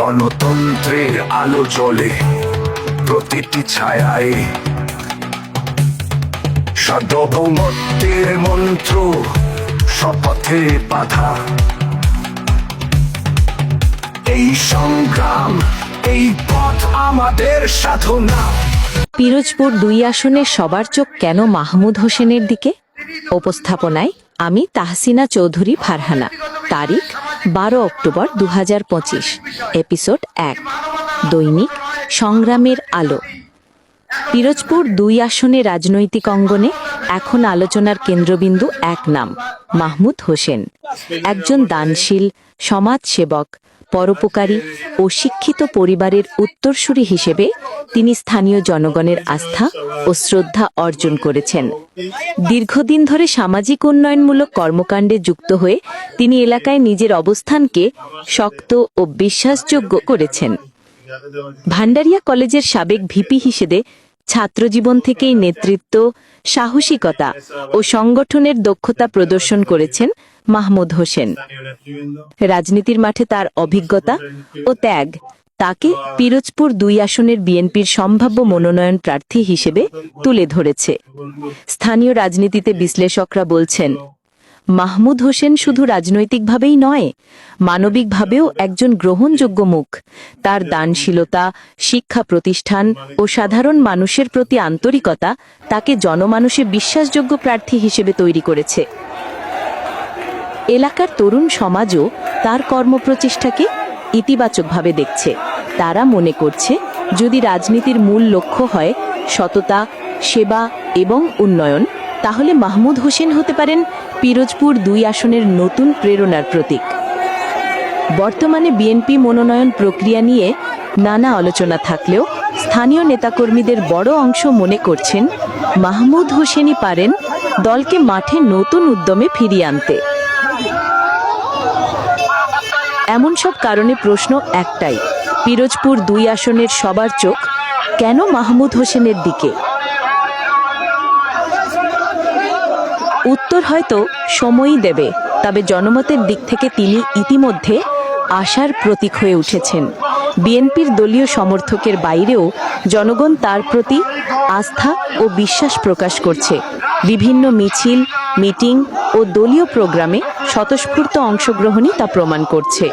গণতন্ত্রের আলো জ্বলে প্রতিটি ছায়ায়। সার্বভৌমত্বের মন্ত্র শপথে বাধা। এই সংগ্রাম, এই পথ আমাদের সাধনা। পিরোজপুর দুই আসনে সবার চোখ কেন মাহমুদ হোসেনের দিকে? উপস্থাপনায় আমি তাহসিনা চৌধুরী ফারহানা। তারিখ বারো অক্টোবর দু হাজার পঁচিশ, এপিসোড এক, দৈনিক সংগ্রামের আলো। পিরোজপুর দুই আসনে রাজনৈতিক অঙ্গনে এখন আলোচনার কেন্দ্রবিন্দু এক নাম, মাহমুদ হোসেন। একজন দানশীল, সমাজসেবক পরোপকারী ও শিক্ষিত পরিবারের উত্তরসূরি হিসেবে তিনি স্থানীয় জনগণের আস্থা ও শ্রদ্ধা অর্জন করেছেন। দীর্ঘদিন ধরে সামাজিক উন্নয়নমূলক কর্মকাণ্ডে যুক্ত হয়ে তিনি এলাকায় নিজের অবস্থানকে শক্ত ও বিশ্বাসযোগ্য করেছেন। ভান্ডারিয়া কলেজের সাবেক ভিপি হিসেবে ছাত্রজীবন থেকেই নেতৃত্ব, সাহসিকতা ও সংগঠনের দক্ষতা প্রদর্শন করেছেন মাহমুদ হোসেন। রাজনীতির মাঠে তার অভিজ্ঞতা ও ত্যাগ তাকে পিরোজপুর দুই আসনের বিএনপির সম্ভাব্য মনোনয়ন প্রার্থী হিসেবে তুলে ধরেছে। স্থানীয় রাজনীতিতে বিশ্লেষকরা বলছেন মাহমুদ হোসেন শুধু রাজনৈতিকভাবেই নয়, মানবিকভাবেও একজন গ্রহণযোগ্য মুখ। তার দানশীলতা, শিক্ষা প্রতিষ্ঠান ও সাধারণ মানুষের প্রতি আন্তরিকতা তাকে জনমানুষে বিশ্বাসযোগ্য প্রার্থী হিসেবে তৈরি করেছে। এলাকার তরুণ সমাজও তার কর্মপ্রচেষ্টাকে ইতিবাচকভাবে দেখছে। তারা মনে করছে, যদি রাজনীতির মূল লক্ষ্য হয় সততা, সেবা এবং উন্নয়ন, তাহলে মাহমুদ হোসেন হতে পারেন পিরোজপুর দুই আসনের নতুন প্রেরণার প্রতীক। বর্তমানে বিএনপি মনোনয়ন প্রক্রিয়া নিয়ে নানা আলোচনা থাকলেও স্থানীয় নেতাকর্মীদের বড় অংশ মনে করছেন, মাহমুদ হোসেনই পারেন দলকে মাঠে নতুন উদ্যমে ফিরিয়ে আনতে। এমন সব কারণে প্রশ্ন একটাই, পিরোজপুর দুই আসনের সবার চোখ কেন মাহমুদ হোসেনের দিকে? উত্তর হয়তো সময়ই দেবে, তবে জনমতের দিক থেকে তিনি ইতিমধ্যে আশার প্রতীক হয়ে উঠেছেন। বিএনপির দলীয় সমর্থকের বাইরেও জনগণ তার প্রতি আস্থা ও বিশ্বাস প্রকাশ করছে। বিভিন্ন মিছিল, মিটিং ও দলীয় প্রোগ্রামে স্বতঃস্ফূর্ত অংশগ্রহণই তা প্রমাণ করছে।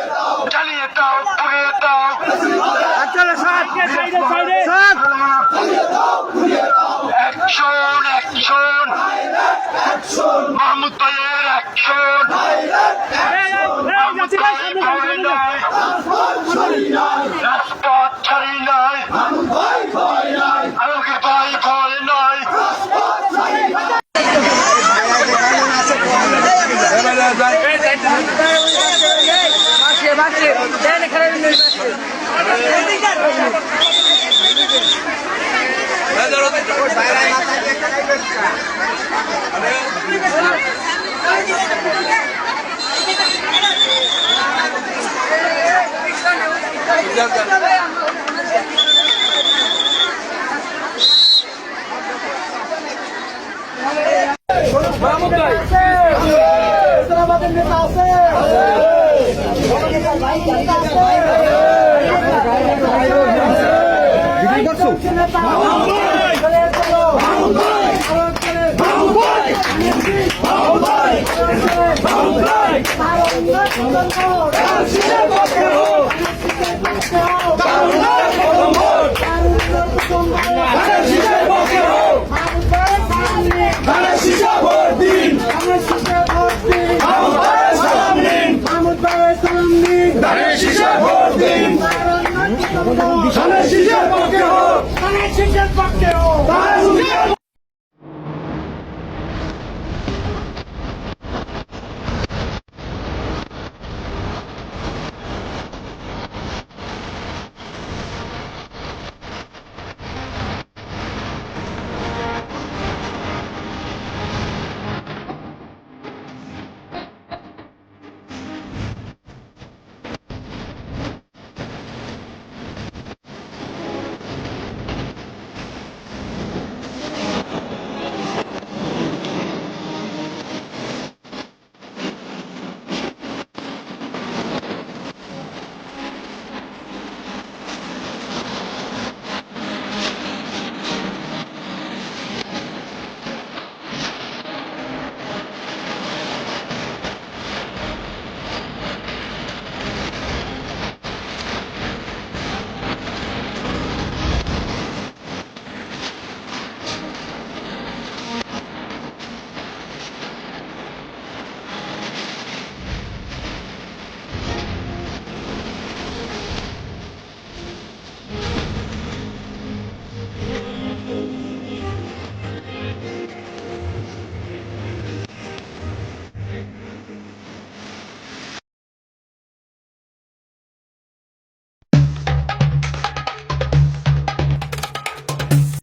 অ্যাকশন মাহমুদ ভাইয়ের অ্যাকশন যাচ্ছি ভাই সামনে যাও, সামনে যাও। রাজপথ ছাড়ি নাই আমাকে ভয় ইসলামাবাদের নেতা আছে নেতা আছে Dale, si ya, ¿por qué no? Dale, si ya, ¿por qué no?